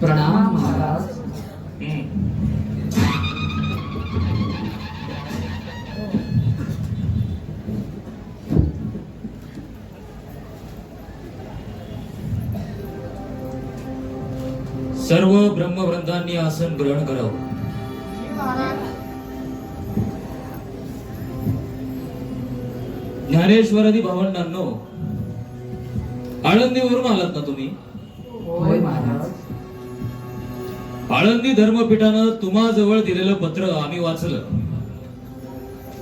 प्रणाम महाराज. सर्व ब्रह्मवृंदांनी आसन ग्रहण करावं. ज्ञानेश्वरादी भावंडांनो आळंदीवरून आलात ना तुम्ही? होय महाराज. आळंदी धर्मपीठानं तुम्हा जवळ दिलेलं पत्र आम्ही वाचलं.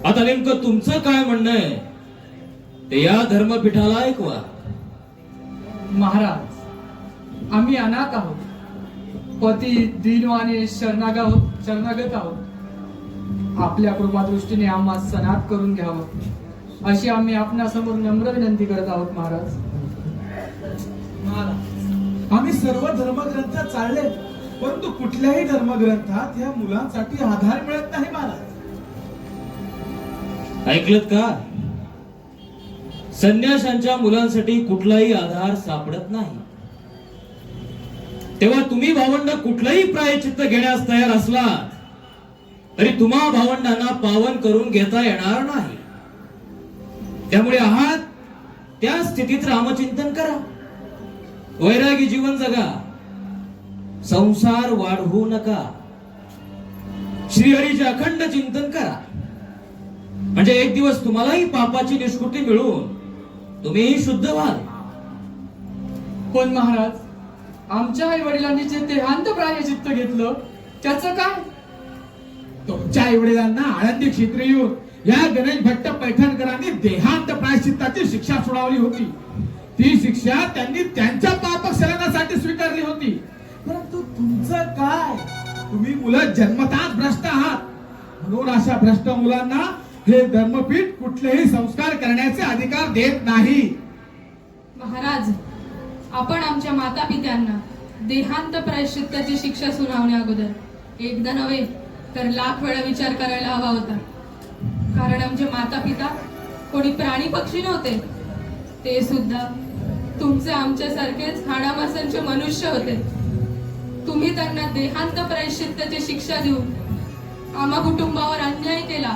आता नेमकं तुमचं काय म्हणणं आहे? ते या धर्मपीठाला ऐकवा. महाराज आम्ही अनाथ आहोत. पती दिनवाने शरणागा शरणागत आहोत. आपल्या कृपादृष्टीने आम्हा सनात करून घ्यावं. अशी आम्ही आपणासमोर नम्र विनंती करत आहोत महाराज. महाराज आम्ही सर्व धर्मग्रंथ चालले परंतु कुठल्याही धर्मग्रंथात या मुलांसाठी आधार मिळत नाही महाराज. ऐकलत का? संन्याशांच्या मुलांसाठी कुठलाही आधार सापडत नाही. तेव्हा तुम्ही भावंड कुठलंही प्रायचित्त घेण्यास तयार असला तरी तुम्हा भावंडांना पावन करून घेता येणार नाही. त्यामुळे आहात त्या स्थितीत रामचिंतन करा. वैरागी जीवन जगा. संसार वाढवू नका. श्रीहरीचे अखंड चिंतन करा. म्हणजे एक दिवस तुम्हालाही पापाची निष्कृती मिळून तुम्हीही शुद्ध व्हाल. पण महाराज? आमच्या आई वडिलांनी जे देहांत प्रायचित्त घेतलं त्याचं काय? तुमच्या आई वडिलांना आळंदी क्षेत्र येऊन या गणेश भट्ट पैठणकरांनी देहांत प्रायश्चित्ताची शिक्षा सुनावली होती. ती शिक्षा त्यांनी त्यांच्या पाप स्वीकारली होती. परंतु तुमचं काय? तुम्ही मुलं जन्मतात भ्रष्ट आहात. म्हणून अशा भ्रष्ट मुलांना हे धर्मपीठ कुठलेही संस्कार करण्याचे अधिकार देत नाही. महाराज आपण आमच्या माता पित्यांना देहांत प्रायश्चित्ताची शिक्षा सुनावण्या अगोदर एकदा नव्हे तर लाख वेळा विचार करायला हवा होता. कारण आमचे माता पिता कोणी प्राणी पक्षी नव्हते. ते सुद्धा तुमचे आमच्यासारखेच हाडामासांचे मनुष्य होते. तुम्ही त्यांना देहांत प्रायश्चित्ताची शिक्षा देऊन आम्हा कुटुंबावर अन्याय केला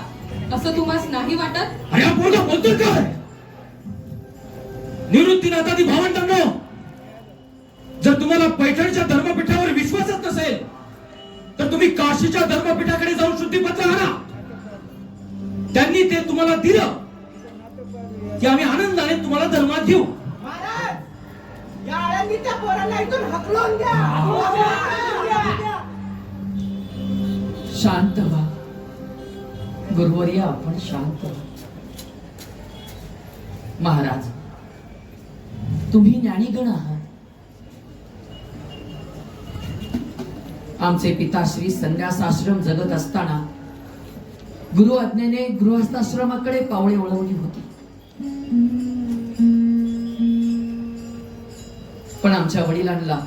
असं तुम्हाला नाही वाटत? अरे हा पोरगा बोलतोय काय? भावंडांनो जर तुम्हाला पैठणच्या धर्मपीठावर विश्वासच नसेल तर तुम्ही काशीच्या धर्मपीठाकडे जाऊन शुद्धीपत्र आणा. त्यांनी ते तुम्हाला दिलं की आम्ही आनंदाने तुम्हाला धर्मात घेऊ. महाराज त्या पोराला इथून हकलून द्या. शांत व्हा. गुरुवर्या आपण शांत व्हा. महाराज तुम्ही ज्ञानीगण आहात. आमचे पिताश्री संन्यासाश्रम जगत असताना गुरु आज्ञेने गृहस्थाश्रमाकडे पावळे वळवली होती. पण आमच्या वडिलांना.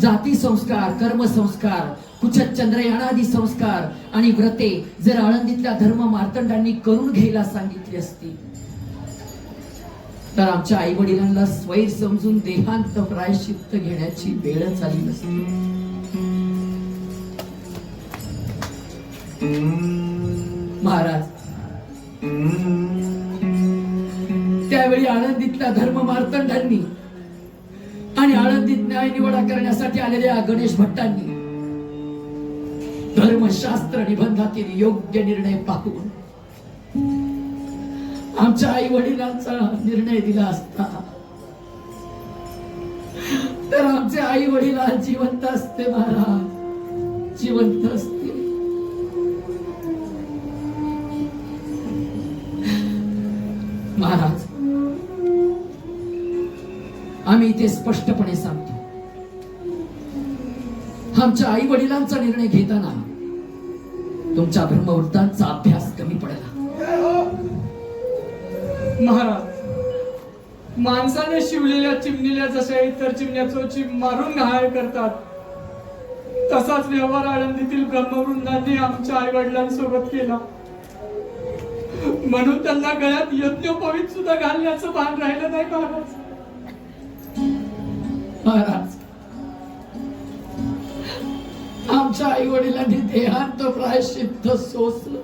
जाती संस्कार कर्म संस्कार कुचत चंद्रयानादी संस्कार आणि व्रते जर आळंदीतल्या धर्म मार्तंडांनी करून घ्यायला सांगितली असती तर आमच्या आई वडिलांना स्वैर समजून देहांत प्रायश्चित्त घेण्याची वेळच आली नसती. महाराज त्यावेळी आळंदीतल्या धर्म मार्तंडांनी आणि आळंदीत न्याय निवडा करण्यासाठी आलेल्या गणेश भट्टांनी धर्मशास्त्र निबंधातील योग्य निर्णय पाहून आमच्या आई वडिलांचा निर्णय दिला असता तर आमचे आई वडील आज जिवंत असते महाराज जिवंत असते. महाराज आम्ही इथे स्पष्टपणे सांगतो. आमच्या आई वडिलांचा निर्णय घेताना तुमच्या ब्रह्मवृत्तांचा अभ्यास कमी पडला. महाराज माणसाने शिवलेल्या चिमणीला जशा इतर चिमण्या चोची मारून घायल करतात तसाच व्यवहार आळंदीतील ब्रह्मवृंदांनी आमच्या आई वडिलांसोबत केला. म्हणून त्यांना गळ्यात यज्ञोपवीत सुद्धा घालण्याचं भान राहिलं नाही महाराज. महाराज. आमच्या आई वडिलांनी देहांत प्रायश्चित्त सोसलं.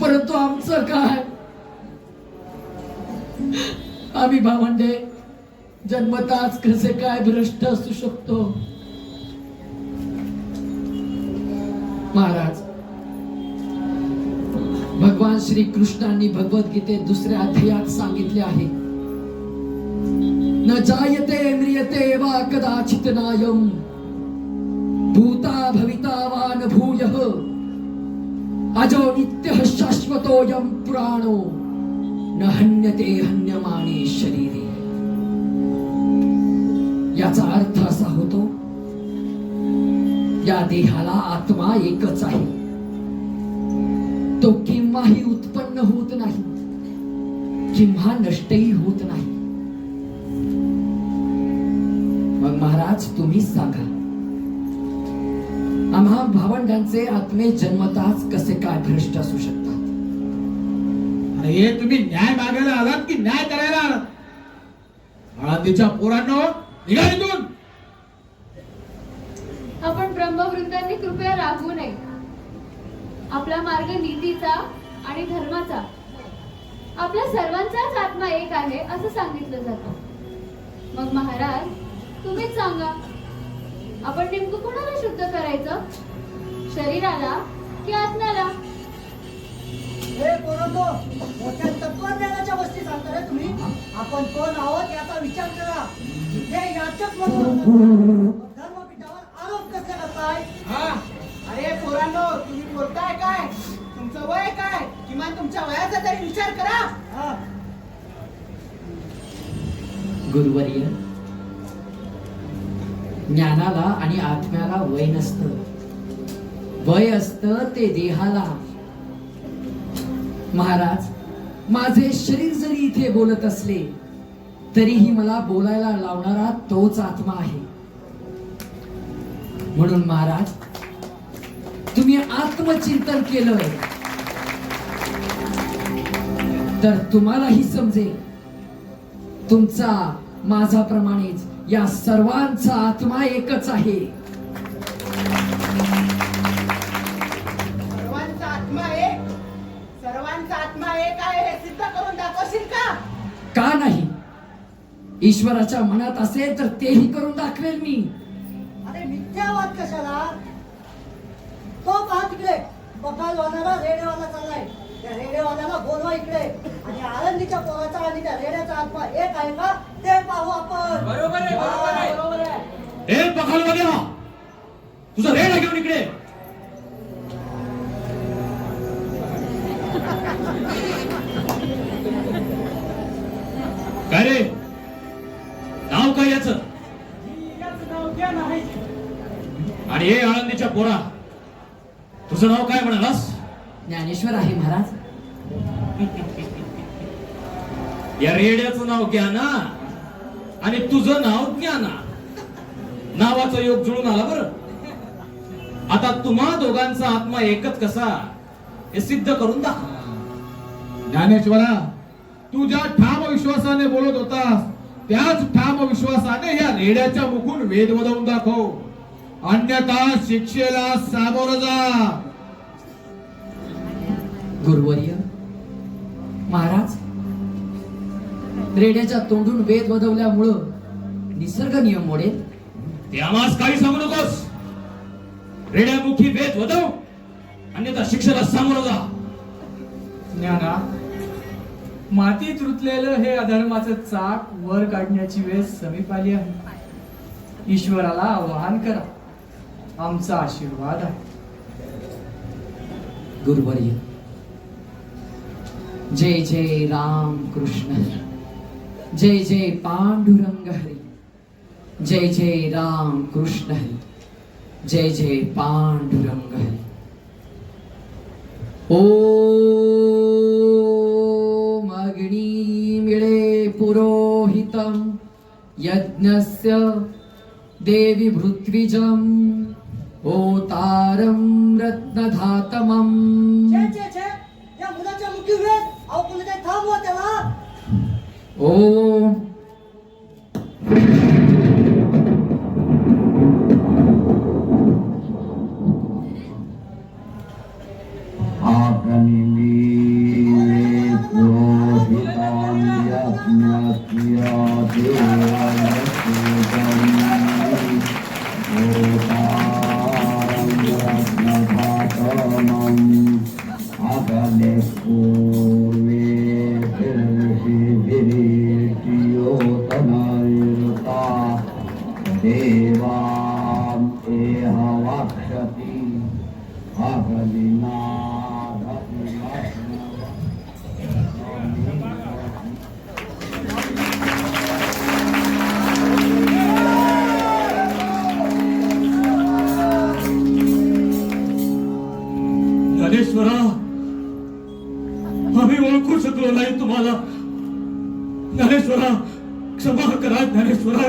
परंतु आमचं काय? आम्ही भावंडे जन्मताच कसे काय भ्रष्ट असू शकतो? महाराज भगवान श्री कृष्णांनी भगवद्गीतेत दुसऱ्या अध्यायात सांगितले आहे. न जायते म्रियते वा कदाचित नायम भूता भविता वा न भूयः। अजो नित्यः शाश्वतोऽयं पुराणो। न हन्यते हन्यमाने शरीरे। याचा अर्थ असा होतो या देहाला आत्मा एकच आहे। तो केव्हाही उत्पन्न होत नाही किंवा नष्टही होत नाही। महाराज तुम्हीच सांगा. आम्हा भावंडांचे आत्मे जन्मताच कसे काय भ्रष्ट असू शकतात? अरे हे तुम्ही न्याय मागायला आलात की न्याय करायला आलात? पोरांनो निघा इथून! आपण ब्रह्मवृंदांनी कृपया रागवू नये. आपला मार्ग नीतीचा आणि धर्माचा. आपल्या सर्वांचाच आत्मा एक आहे असं सांगितलं जातं. मग महाराज तुम्हीच सांगा. आपण नेमकं कोणाला शुद्ध करायचं? शरीराला की आत्म्याला? हे पोरांनो, मोठ्या तत्वज्ञानाच्या गोष्टी सांगता रे तुम्ही? आपण कोण आहोत याचा विचार करा. इथे याचक धर्मपीठावर आरोप कसे करताय? अरे पोरांनो तुम्ही बोलताय काय? तुमचं वय काय? किमान तुमच्या वयाचा तरी विचार करा. हा. गुरुवर्य ज्ञानाला आणि आत्म्याला वय नसत. वय असत ते देहाला. महाराज माझे शरीर जरी इथे बोलत असले तरीही मला बोलायला लावणारा तोच आत्मा आहे. म्हणून महाराज तुम्ही आत्मचिंतन केलं. तर तुम्हालाही समजेल तुमचा माझाप्रमाणेच या सर्वांचा आत्मा एकच आहे. सर्वांचा आत्मा एक. सर्वांचा आत्मा एक आहे हे सिद्ध करून दाखवशील का? का नाही? ईश्वराच्या मनात असेल तर तेही करून दाखवेल मी. अरे मिथ्यावाद कशाला? तो पहा तिकडे. बकालवाल्याला रेडेवाला चाललाय. त्या रेडेवाल्याला बोलवा इकडे. आणि आळंदीच्या पोराचा आणि त्या रेड्याचा आत्मा एक आहे का? ते पाहू आपण. बरोबर आहे ए बखाल वगैरे तुझा रेड घेऊन इकडे. काय रे? नाव काय याच? आणि हे आळंदीच्या पोरा. तुझं नाव काय म्हणालास? ज्ञानेश्वर आहे महाराज. या रेड्याचं नाव ज्ञाना आणि तुझं नाव ज्ञाना. नावाचा योग जुळून आला बर. आता तुम्हा दोघांचा आत्मा एकच कसा? हे सिद्ध करून दाखव. ज्ञानेश्वरा तू ज्या ठाम विश्वासाने बोलत होतास त्याच ठाम विश्वासाने या रेड्याच्या मुखून वेद वदवून दाखव. अन्यथा शिक्षेला सामोर जा. गुरुवर्य महाराज रेड्याच्या तोंडून वेद वदवल्यामुळं निसर्ग नियम मोडेल? ते आम्हास काही सांगू नकोस. रेड्यामुखी वेद वदव अन्यथा शिक्षेला सामोरं जा ज्ञाना मातीत रुतलेलं हे अधर्माचं चाक वर काढण्याची वेळ समीप आली आहे. ईश्वराला आवाहन करा. आमचा आशीर्वाद आहे. गुरुवर्य जय जय राम कृष्ण. जय जय पांडुरंग हरी. जय जय राम कृष्ण हरी जय जय पांडुरंग हरी ओम अग्नी मिळे पुरोहितम यज्ञस्य देवी भृत्विजम ओतारम रत्नधातमम। छे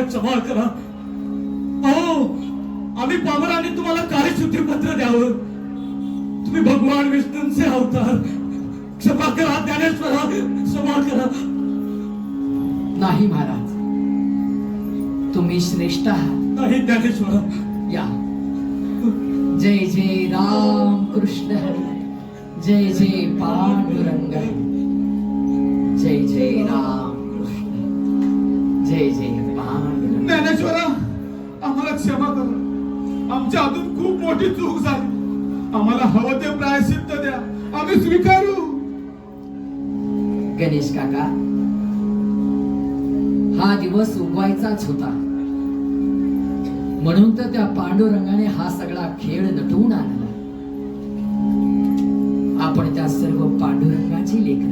क्षमा करा. अहो आम्ही पामरांनी तुम्हाला कार्यशुद्धी पत्र द्यावं. तुम्ही भगवान विष्णूंचे अवतार. क्षमा करा ज्ञानेश्वरा. क्षमा करा. नाही महाराज. तुम्ही श्रेष्ठ आहात. नाही ज्ञानेश्वरा. या. जय जय राम कृष्ण हरी. जय जय पांडुरंग जय जय राम कृष्ण जय जय आम्हाला क्षमा करा आमच्या अजून खूप मोठी चूक झाली. आम्हाला हवं ते प्रायश्चित्त द्या. आम्ही स्वीकारू. गणेश काका हा दिवस उगवायचाच होता. म्हणून तर त्या पांडुरंगाने हा सगळा खेळ नटवून आणला. आपण त्या सर्व पांडुरंगाची लेकर.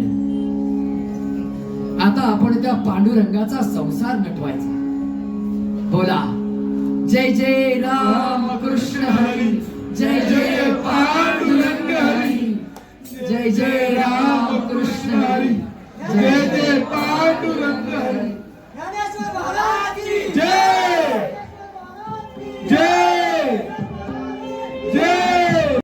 आता आपण त्या पांडुरंगाचा संसार नटवायचा. बोला. जय जय राम कृष्ण हरि जय जय पांडुरंग हरि जय जय राम कृष्ण हरि जय जय पांडुरंग